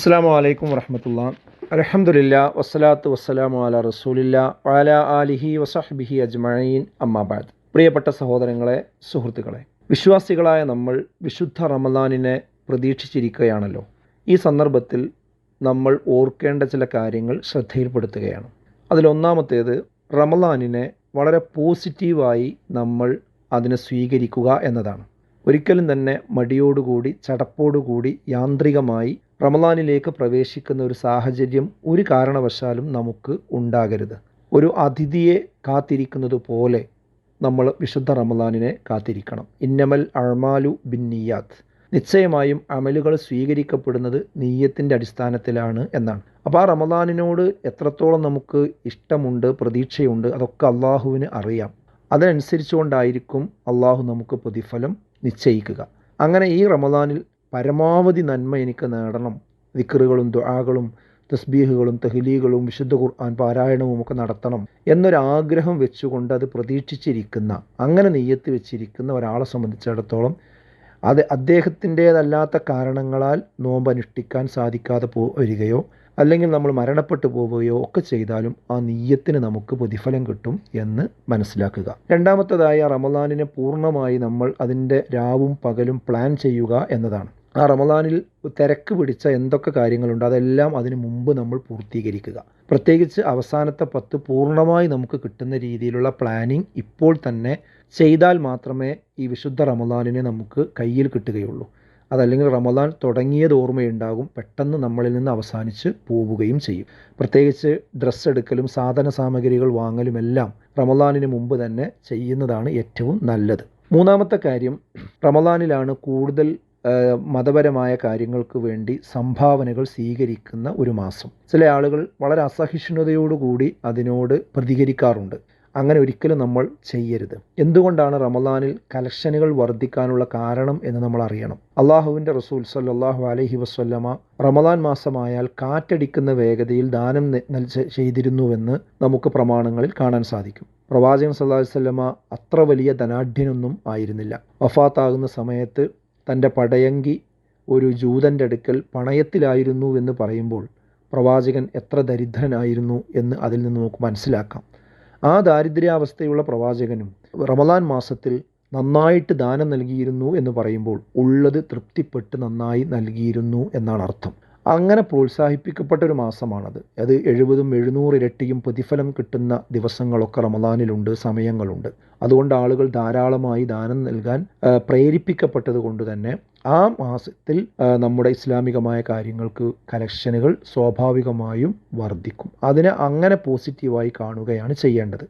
അസ്സാം വലൈക്കും വറഹമത്തുള്ള. അലഹമുല്ല വസ്സലാത്തു വസ്സലാമു അല റസൂലില്ല വാല ആലിഹി വസഹബിഹി അജ്മീൻ അമ്മാബാദ് പ്രിയപ്പെട്ട സഹോദരങ്ങളെ സുഹൃത്തുക്കളെ വിശ്വാസികളായ നമ്മൾ വിശുദ്ധ റമദാനിനെ പ്രതീക്ഷിച്ചിരിക്കുകയാണല്ലോ. ഈ സന്ദർഭത്തിൽ നമ്മൾ ഓർക്കേണ്ട ചില കാര്യങ്ങൾ ശ്രദ്ധയിൽപ്പെടുത്തുകയാണ്. അതിലൊന്നാമത്തേത് റമദാനിനെ വളരെ പോസിറ്റീവായി നമ്മൾ അതിനെ സ്വീകരിക്കുക എന്നതാണ്. ഒരിക്കലും തന്നെ മടിയോടുകൂടി ചടപ്പോടുകൂടി യാന്ത്രികമായി റമദാനിലേക്ക് പ്രവേശിക്കുന്ന ഒരു സാഹചര്യം ഒരു കാരണവശാലും നമുക്ക് ഉണ്ടാകരുത്. ഒരു അതിഥിയെ കാത്തിരിക്കുന്നത് പോലെ നമ്മൾ വിശുദ്ധ റമദാനിനെ കാത്തിരിക്കണം. ഇന്നമൽ അഴമാലു ബിൻ നിയാത്ത് നിശ്ചയമായും അമലുകൾ സ്വീകരിക്കപ്പെടുന്നത് നീയത്തിന്റെ അടിസ്ഥാനത്തിലാണ് എന്നാണ്. അപ്പോൾ ആ റമദാനിനോട് എത്രത്തോളം നമുക്ക് ഇഷ്ടമുണ്ട് പ്രതീക്ഷയുണ്ട് അതൊക്കെ അള്ളാഹുവിന് അറിയാം. അതനുസരിച്ചുകൊണ്ടായിരിക്കും അള്ളാഹു നമുക്ക് പ്രതിഫലം നിശ്ചയിക്കുക. അങ്ങനെ ഈ റമദാനിൽ പരമാവധി നന്മ എനിക്ക് നേടണം. വിക്രുകളും ദുആകളും തസ്ബീഹുകളും തഹ്ലീകളും വിശുദ്ധ ഖുർആൻ പാരായണവും ഒക്കെ നടത്തണം എന്നൊരാഗ്രഹം വെച്ചുകൊണ്ട് അത് പ്രതീക്ഷിച്ചിരിക്കുന്ന അങ്ങനെ നെയ്യത്ത് വെച്ചിരിക്കുന്ന ഒരാളെ സംബന്ധിച്ചിടത്തോളം അത് അദ്ദേഹത്തിന്റേതല്ലാത്ത കാരണങ്ങളാൽ നോമ്പ് അനുഷ്ഠിക്കാൻ സാധിക്കാതെ പോ വരികയോ അല്ലെങ്കിൽ നമ്മൾ മരണപ്പെട്ടു പോവുകയോ ഒക്കെ ചെയ്താലും ആ നീയത്തിന് നമുക്ക് പ്രതിഫലം കിട്ടും എന്ന് മനസ്സിലാക്കുക. രണ്ടാമത്തതായി റമദാനിനെ പൂർണമായി നമ്മൾ അതിന്റെ രാവും പകലും പ്ലാൻ ചെയ്യുക എന്നതാണ്. ആ റമദാനിൽ തിരക്ക് പിടിച്ച എന്തൊക്കെ കാര്യങ്ങളുണ്ട് അതെല്ലാം അതിനു മുമ്പ് നമ്മൾ പൂർത്തീകരിക്കുക. പ്രത്യേകിച്ച് അവസാനത്തെ പത്ത് പൂർണമായി നമുക്ക് കിട്ടുന്ന രീതിയിലുള്ള പ്ലാനിങ് ഇപ്പോൾ തന്നെ ചെയ്താൽ മാത്രമേ ഈ വിശുദ്ധ റമദാനിനെ നമുക്ക് കയ്യിൽ കിട്ടുകയുള്ളൂ. അതല്ലെങ്കിൽ റമദാൻ തുടങ്ങിയത് ഓർമ്മയുണ്ടാകും പെട്ടെന്ന് നമ്മളിൽ നിന്ന് അവസാനിച്ച് പോവുകയും ചെയ്യും. പ്രത്യേകിച്ച് ഡ്രസ്സ് എടുക്കലും സാധന സാമഗ്രികൾ വാങ്ങലും എല്ലാം റമദാനിന് മുമ്പ് തന്നെ ചെയ്യുന്നതാണ് ഏറ്റവും നല്ലത്. മൂന്നാമത്തെ കാര്യം റമദാനിലാണ് കൂടുതൽ മതപരമായ കാര്യങ്ങൾക്ക് വേണ്ടി സംഭാവനകൾ സ്വീകരിക്കുന്ന ഒരു മാസം. ചില ആളുകൾ വളരെ അസഹിഷ്ണുതയോടുകൂടി അതിനോട് പ്രതികരിക്കാറുണ്ട്. അങ്ങനെ ഒരിക്കലും നമ്മൾ ചെയ്യരുത്. എന്തുകൊണ്ടാണ് റമദാനിൽ കലക്ഷനുകൾ വർദ്ധിക്കാനുള്ള കാരണം എന്ന് നമ്മൾ അറിയണം? അള്ളാഹുവിന്റെ റസൂൽ സല്ലാഹു അലഹി വസ്ല്ലമ റമദാൻ മാസമായാൽ കാറ്റടിക്കുന്ന വേഗതയിൽ ദാനം ചെയ്തിരുന്നുവെന്ന് നമുക്ക് പ്രമാണങ്ങളിൽ കാണാൻ സാധിക്കും. പ്രവാചകൻ സല്ലാഹു വല്ലമ അത്ര വലിയ ധനാഢ്യനൊന്നും ആയിരുന്നില്ല. വഫാത്താകുന്ന സമയത്ത് തന്റെ പടയങ്കി ഒരു ജൂതന്റെ അടുക്കൽ പണയത്തിലായിരുന്നു എന്ന് പറയുമ്പോൾ പ്രവാചകൻ എത്ര ദരിദ്രനായിരുന്നു എന്ന് അതിൽ നിന്ന് നമുക്ക് മനസ്സിലാക്കാം. ആ ദാരിദ്ര്യാവസ്ഥയുള്ള പ്രവാചകനും റമദാൻ മാസത്തിൽ നന്നായിട്ട് ദാനം നൽകിയിരുന്നു എന്ന് പറയുമ്പോൾ ഉള്ളത് തൃപ്തിപ്പെട്ട് നന്നായി നൽകിയിരുന്നു എന്നാണ് അർത്ഥം. അങ്ങനെ പ്രോത്സാഹിപ്പിക്കപ്പെട്ട ഒരു മാസമാണത്. അത് എഴുപതും എഴുന്നൂറ് ഇരട്ടിയും പ്രതിഫലം കിട്ടുന്ന ദിവസങ്ങളൊക്കെ റമദാനിലുണ്ട് സമയങ്ങളുണ്ട്. അതുകൊണ്ട് ആളുകൾ ധാരാളമായി ദാനം നൽകാൻ പ്രേരിപ്പിക്കപ്പെട്ടത് കൊണ്ട് തന്നെ ആ മാസത്തിൽ നമ്മുടെ ഇസ്ലാമികമായ കാര്യങ്ങൾക്ക് കലക്ഷനുകൾ സ്വാഭാവികമായും വർദ്ധിക്കും. അതിനെ അങ്ങനെ പോസിറ്റീവായി കാണുകയാണ് ചെയ്യേണ്ടത്.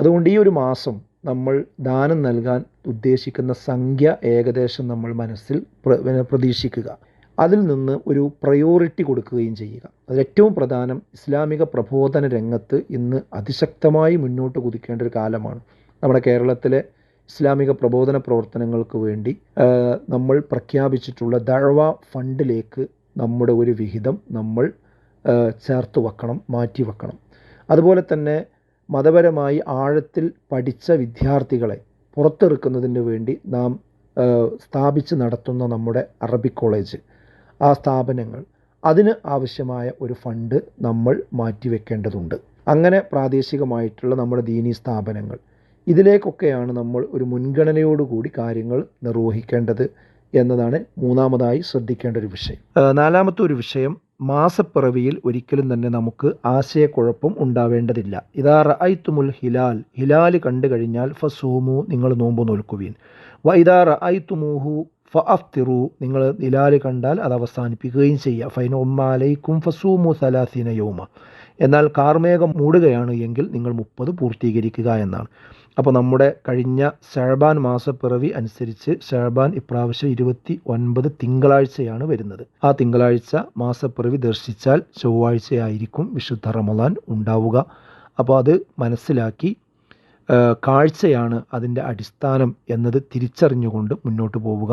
അതുകൊണ്ട് ഈ ഒരു മാസം നമ്മൾ ദാനം നൽകാൻ ഉദ്ദേശിക്കുന്ന സംഖ്യ ഏകദേശം നമ്മൾ മനസ്സിൽ പ്രതീക്ഷിക്കുക. അതിൽ നിന്ന് ഒരു പ്രയോറിറ്റി കൊടുക്കുകയും ചെയ്യുക. അതിലേറ്റവും പ്രധാനം ഇസ്ലാമിക പ്രബോധന രംഗത്ത് ഇന്ന് അതിശക്തമായി മുന്നോട്ട് കുതിക്കേണ്ട ഒരു കാലമാണ്. നമ്മുടെ കേരളത്തിലെ ഇസ്ലാമിക പ്രബോധന പ്രവർത്തനങ്ങൾക്ക് വേണ്ടി നമ്മൾ പ്രഖ്യാപിച്ചിട്ടുള്ള ദഴവ ഫണ്ടിലേക്ക് നമ്മുടെ ഒരു വിഹിതം നമ്മൾ ചേർത്ത് വെക്കണം മാറ്റി വെക്കണം. അതുപോലെ തന്നെ മതപരമായി ആഴത്തിൽ പഠിച്ച വിദ്യാർത്ഥികളെ പുറത്തെടുക്കുന്നതിന് വേണ്ടി നാം സ്ഥാപിച്ച് നടത്തുന്ന നമ്മുടെ അറബിക് കോളേജ്. ആ സ്ഥാപനങ്ങൾ. അതിന് ആവശ്യമായ ഒരു ഫണ്ട് നമ്മൾ മാറ്റിവെക്കേണ്ടതുണ്ട്. അങ്ങനെ പ്രാദേശികമായിട്ടുള്ള നമ്മുടെ ദീനീ സ്ഥാപനങ്ങൾ. ഇതിലേക്കൊക്കെയാണ് നമ്മൾ ഒരു മുൻഗണനയോടുകൂടി കാര്യങ്ങൾ നിർവഹിക്കേണ്ടത് എന്നതാണ് മൂന്നാമതായി ശ്രദ്ധിക്കേണ്ട ഒരു വിഷയം. നാലാമത്തെ ഒരു വിഷയം മാസപ്പിറവിയിൽ ഒരിക്കലും തന്നെ നമുക്ക് ആശയക്കുഴപ്പം ഉണ്ടാവേണ്ടതില്ല. ഇതാ റഅയ്ത്തുമുൽ ഹിലാൽ ഹിലാൽ കണ്ടു കഴിഞ്ഞാൽ ഫസൂമു നിങ്ങൾ നോമ്പ് നോൽക്കുവീൻ. വൈദാ റഅത്തുമൂഹു ഫ അഫ്തിറു നിങ്ങൾ ഹിലാൽ കണ്ടാൽ അത് അവസാനിപ്പിക്കുകയും ചെയ്യുക ഫൈന ഉമ്മാലൈക്കും ഫസൂമു സലാസീന യൗമ. എന്നാൽ കാർമേഘം മൂടുകയാണ് എങ്കിൽ നിങ്ങൾ മുപ്പത് പൂർത്തീകരിക്കുക എന്നാണ്. അപ്പോൾ നമ്മുടെ കഴിഞ്ഞ ഷഹബാൻ മാസപ്പിറവി അനുസരിച്ച് ഷഹബാൻ ഇപ്രാവശ്യം ഇരുപത്തി ഒൻപത് തിങ്കളാഴ്ചയാണ് വരുന്നത്. ആ തിങ്കളാഴ്ച മാസപ്പിറവി ദർശിച്ചാൽ ചൊവ്വാഴ്ചയായിരിക്കും വിശുദ്ധ റമദാൻ ഉണ്ടാവുക. അപ്പോൾ അത് മനസ്സിലാക്കി കാഴ്ചയാണ് അതിന്റെ അടിസ്ഥാനം എന്നത് തിരിച്ചറിഞ്ഞുകൊണ്ട് മുന്നോട്ട് പോവുക.